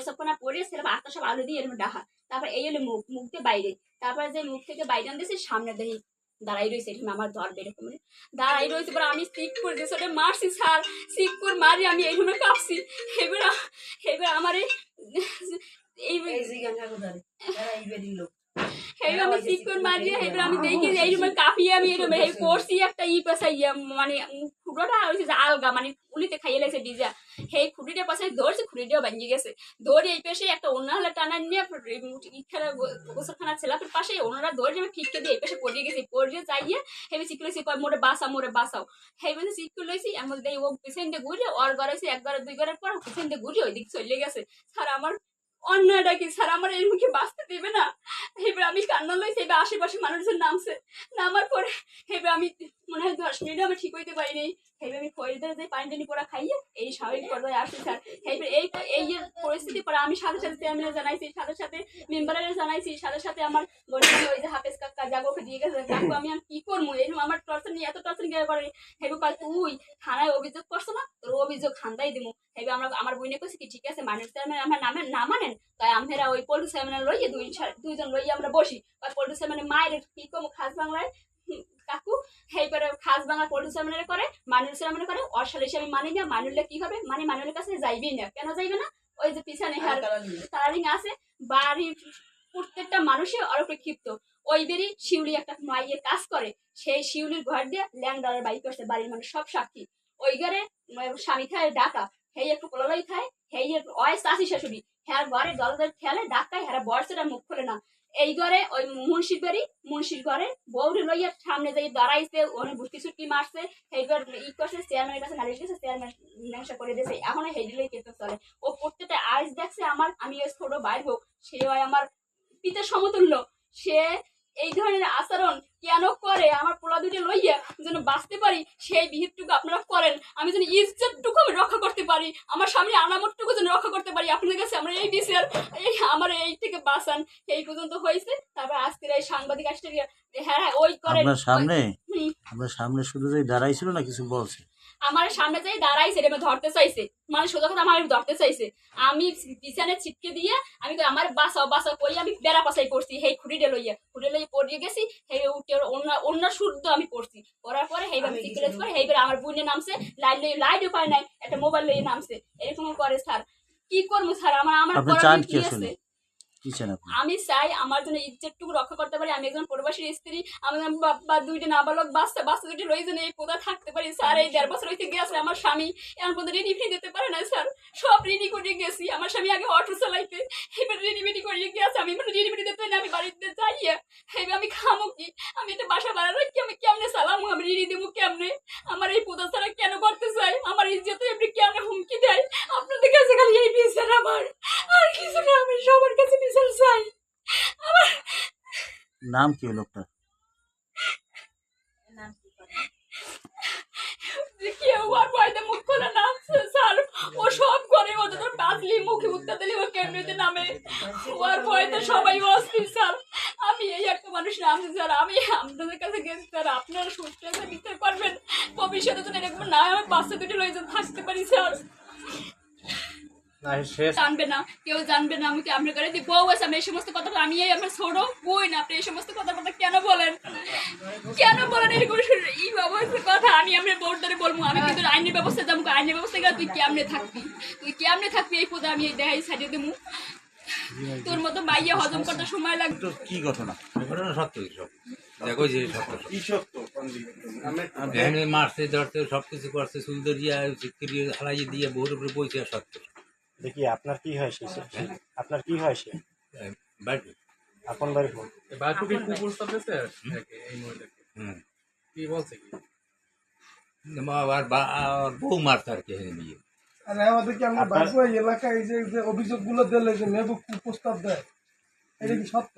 প্রসাব করা পরে সেটা আটটা সব আলু দিয়ে এরকম ডাহা। তারপর এই হলো মুখ মুখ দিয়ে বাইরে। তারপর যে মুখ থেকে বাইরে আনতেছে সামনে দেখি দাঁড়াই রয়েছে এরকম আমার ধরবে এরকম দাঁড়াই রয়েছে পরে আমি সিক করে দিয়েছি ওটা মারছি স্যার। সিক করে মারি আমি এইভাবে কাঁপছি। এবার এবার আমার এই এই এই এই আমি সিক করে মারি এবার আমি দেখি এই রুমে কাঁপিয়ে আমি এরকম এই পড়ছি একটা ই পাশে মানে খুঁটোটা হয়েছে যে আলগা মানে উলিতে খাইয়ে লাগছে ভিজা সেই খুঁটিটা পাশে ধরছে খুঁটিটাও ভাঙিয়ে গেছে। ধরে এই পাশে একটা অন্য হলে টানা নিয়ে খেলা ছেলাপের পাশে ওনারা ধরে আমি ফিটকে দিয়ে, এই পাশে পড়িয়ে গেছি। পড়িয়ে যাইয়ে হেবি চিক লইছি মোরে বাসা মোরে বাসাও হেই বলছে চিক লইছি এমন দেই, ও পিছন দিয়ে ঘুরে ওর গড়াইছে এক গড়ে দুই গড়ের পর পিছন দিয়ে ঘুরে ওই দিক চলে গেছে। স্যার আমার অন্যটা কি স্যার আমার এর মুখে বাঁচতে দেবে না? এবার আমি কান্না লইছি এবার আশেপাশে মানুষজন নামছে। নামার পরে এবার আমি মনে হয় দশ মিনিটও আমি ঠিক হইতে পারি নাই। এবার আমি খরিদার যে পানি টানি পড়া খাইয়ে এই স্বাভাবিক পর্যায়ে আসছি, স্যার। এবার এই এই যে পরিস্থিতি পরে আমি সাথে সাথে চেয়ারম্যানে জানাইছি, সাথে সাথে মেম্বারের জানাইছি, সাথে সাথে আমার বন্ধু ওই যে হাফেজ কাকা জাগোকে দিয়ে গেছে কাকু আমি আর কি করব এরকম আমার টর্চার নিয়ে এত টর্চার নিয়ে করে? হেবু কাল তুই থানায় অভিযোগ করছ না? তোর অভিযোগ খান্দাই দিমু। হেবে আমরা, আমার বইনে কইছি কি, ঠিক আছে, মানুষ চেয়ারম্যান আমার নামে, না মানেন, তাই আমরা ওই পল্টু চেয়ারম্যান লইয়ে দুই দুইজন লইয়ে আমরা বসি। ওই পল্টু চেয়ারম্যানের মায়ের কি কম? খাস বাংলায় কাকু হেই করে খাস বাংলা পল্টু চেয়ারম্যানের করে মানুষ চেয়ারম্যান করে অসাল হিসেবে মানি না মানুষলে কি হবে? মানে মানুষের কাছে যাইবেই না। কেন যাইবে না? ওই যে পিছনে হার তারারিং আছে। বাড়ির প্রত্যেকটা মানুষই উপরে ক্ষিপ্ত। ওই বেরি শিউলি একটা মাইয়ের কাজ করে সেই শিউলির ঘর দিয়ে ল্যাংডারের বাইক করছে বাড়ির মানুষ সব সাক্ষী। ওই ঘরে স্বামী খায় ডাকা হেই একটু কললাই খায় হেই একটু অয় চাষি শাশুড়ি। হ্যার ঘরে দলদের খেলে ডাকায় হ্যাঁ বর্ষটা মুখ খুলে না। এই ঘরে ওই মুন্সির বাড়ি মুন্সির ঘরে বউরি লইয়া সামনে যাই দাঁড়াইছে, অনেক বুষ্টি সুটকি মারছে, সেইবার ই করছে চেয়ারম্যানের কাছে নালিশ গেছে চেয়ারম্যান মীমাংসা করে দিয়েছে, এখন হেডি লই কিন্তু চলে। ও প্রত্যেকটা আইস দেখছে আমার, আমি ছোট বাইর হোক, সে হয় আমার পিতার সমতুল্য। সে এই ধরনের আচরণ কেন করে? আমার পোলা দুটো লইয়া যেন বাঁচতে পারি সেই বিহিতটুকু আপনারা করেন। আমি যেন ইজ্জতটুকু আমি রক্ষা করতে পারি আমার সামনে আনামতটুকু যেন রক্ষা করতে পারি। আপনাদের কাছে আমরা এই বিচার এই আমার এই থেকে বাঁচান। এই পর্যন্ত হয়েছে। তারপর আজকের এই সাংবাদিক আসতে গিয়ে, হ্যাঁ হ্যাঁ ওই করেন। সামনে। আপনার সামনে শুধু যে দাঁড়াইছিল না কিছু বলছে? আমার সামনে যাই দাঁড়াইছে রে ধরতে চাইছে। মানে সোজা কথা আমার ধরতে চাইছে। আমি পিছনে ছিটকে দিয়ে আমি কই, আমার বাসাও বাসাও কই আমি বেড়া পাশাই পড়ছি হেই খুঁড়িটা লইয়া। খুঁড়ি লইয়া পড়িয়ে গেছি হেই উঠে অন্য অন্য শুদ্ধ আমি পড়ছি। পড়ার পরে হেইবার সিক্রেট করে হেইবার আমার বোনে নামছে লাইট লই লাইট উপায় নাই একটা মোবাইল লইয়ে নামছে। এরকম করে স্যার। কি করব স্যার? আমার আমার কি আছে? আমি চাই আমার জন্য ইজ্জতটুকু রক্ষা করতে পারি। আমি একজন প্রবাসীর স্ত্রী আমার বাবা দুইটা নাবালক, বাচ্চা বাচ্চা দুটি রয়েছে এই পোদা থাকতে পারি। স্যার, এই দেড় বছর হইতে গেছে আমার স্বামী। এমন পর্যন্ত রেডি ফ্রি দিতে পারে না স্যার। সব রেডি করে গেছি। আমার স্বামী আগে অটো চালাইতে, এবার রেডি মেডি করে গেছে। আমি এবার রেডি মেডি দিতে আমি বাড়িতে যাইয়া এবার আমি খামো কি? আমি একটা বাসা বাড়া রাখি আমি কেমনে চালামো? আমি রেডি দেবো কেমনে? আমার এই পোদা ছাড়া কেন করতে চাই? আমার ইজ্জত এমনি কেমনে হুমকি দেয় আপনাদের কাছে খালি এই বিচার আমার আর কিছু না আমি সবার কাছে বিচার চাই আমার নাম কি ওই সবাই আমি এই একটা মানুষ আমি সুস্থ ভবিষ্যতে যেন এরকম না হয়, বাচ্চা দুটি লয়ে যেন থাকতে পারি স্যার। জানবে না কেউ জানবে না আমি কি আপনার কাছে যে আছে? আমি এই সমস্ত কথা আমি এই আমার ছোট বই আপনি এই সমস্ত কথা কথা কেন বলেন? কেন বলেন এরকম এই ব্যবস্থার কথা আমি আপনার বোর্ড ধরে বলব আমি কিন্তু আইনের ব্যবস্থা যাব আইনের ব্যবস্থা গেলে তুই কেমনে থাকবি? তুই কেমনে থাকবি এই পদে? আমি এই দেখাই সাজিয়ে দেবো। তোর মতো মাইয়া হজম করতে সময় লাগবে। কি ঘটনা? ঘটনা সত্য সব? দেখো যে সত্য সত্য। মারছে সব কিছু করছে সুন্দর দিয়ে দিয়ে বহুর উপরে বইছে সত্য। দেখি আপনার কি হয় সে আপনার কি হয় সে? বাট আপন বাড়ি ফোন। কুকুর সাথে এই মহিলাকে। কি বলছে কি? আর বউ মারছে আর কি নিয়ে। আর আমাদের কি আমরা বাড়ি এলাকায় যে যে অভিযোগগুলো দিলে যে মেয়ে প্রস্তাব দেয় এটা কি সত্য?